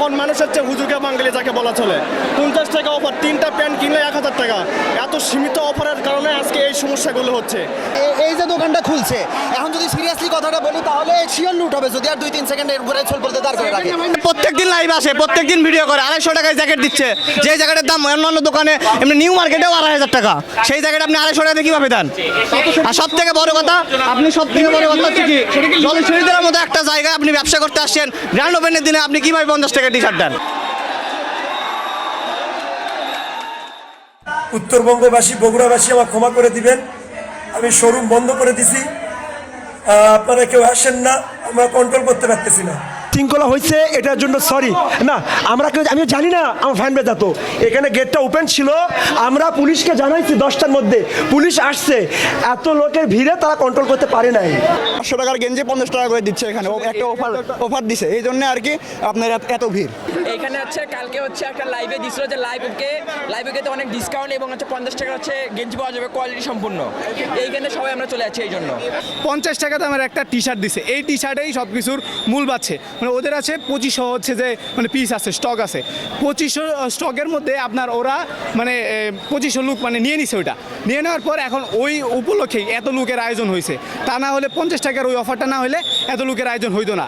এখন মানুষ হচ্ছে হুজুকে বাঙালি যাকে বলা চলে। টাকা অফার তিনটা প্যান্ট কিনলে এক হাজার টাকা। এত সীমিত অফারের কারণে আজকে এই সমস্যাগুলো হচ্ছে। এই যে দোকানটা খুলছে এখন যদি সিরিয়াসলি কথাটা বলি তাহলে শিওর লুট হবে যদি আর দুই তিন সেকেন্ড এর উপরে চল বলতে দাঁড় করে রাখে। প্রত্যেকদিন লাইভ আসে প্রত্যেকদিন ভিডিও করে আড়াইশো টাকায় জ্যাকেট দিচ্ছে। যে জ্যাকেটের দাম অন্যান্য দোকানে এমনি নিউ মার্কেটেও আড়াই হাজার টাকা। সেই জ্যাকেট আপনি আড়াইশো টাকা দিয়ে কীভাবে দেন? আর সব থেকে বড় কথা আপনি সব থেকে বড় কথা হচ্ছে কি জলশহীদের মতো একটা জায়গায় আপনি ব্যবসা করতে আসছেন গ্র্যান্ড ওপেনের দিনে আপনি কীভাবে পঞ্চাশ টাকা টি শার্ট দেন? উত্তরবঙ্গবাসী, বগুড়াবাসী আমার ক্ষমা করে দিবেন। আমি শোরুম বন্ধ করে দিছি। আপনারা কেউ আসেন না, আমরা কন্ট্রোল করতে পারতেছি না। শৃঙ্খলা হয়েছে এটার জন্য সরি না আমরা কেউ আমি জানি না আমার ফ্যান বেজাতো এখানে গেটটা ওপেন ছিল আমরা পুলিশকে জানাইছি দশটার মধ্যে। পুলিশ আসছে এত লোকের ভিড়ে তারা কন্ট্রোল করতে পারে নাই। পাঁচশো টাকার গেঞ্জি পঞ্চাশ টাকা করে দিচ্ছে এখানে। ও একটা অফার অফার দিছে। এই জন্য আর কি আপনার এত- ভিড়। এইখানে হচ্ছে কালকে হচ্ছে একটা লাইভে দিছিল যে লাইভকে লাইভে তো অনেক ডিসকাউন্ট এবং হচ্ছে পঞ্চাশ টাকা হচ্ছে গেঞ্জি পাওয়া যাবে কোয়ালিটি সম্পূর্ণ। এইখানে সবাই আমরা চলে যাচ্ছি এই জন্য। পঞ্চাশ টাকা দামের একটা টি শার্ট দিছে। এই টি শার্টেই সব কিছুর মূল পাচ্ছে। মানে ওদের আছে পঁচিশশো হচ্ছে যে মানে পিস আছে স্টক আছে। পঁচিশশো স্টকের মধ্যে আপনার ওরা মানে পঁচিশশো লোক মানে নিয়ে নিছে ওইটা। নিয়ে নেওয়ার পর এখন ওই উপলক্ষেই এত লোকের আয়োজন হয়েছে তা না হলে পঞ্চাশ টাকার ওই অফারটা না হলে এত লোকের আয়োজন হইতো না।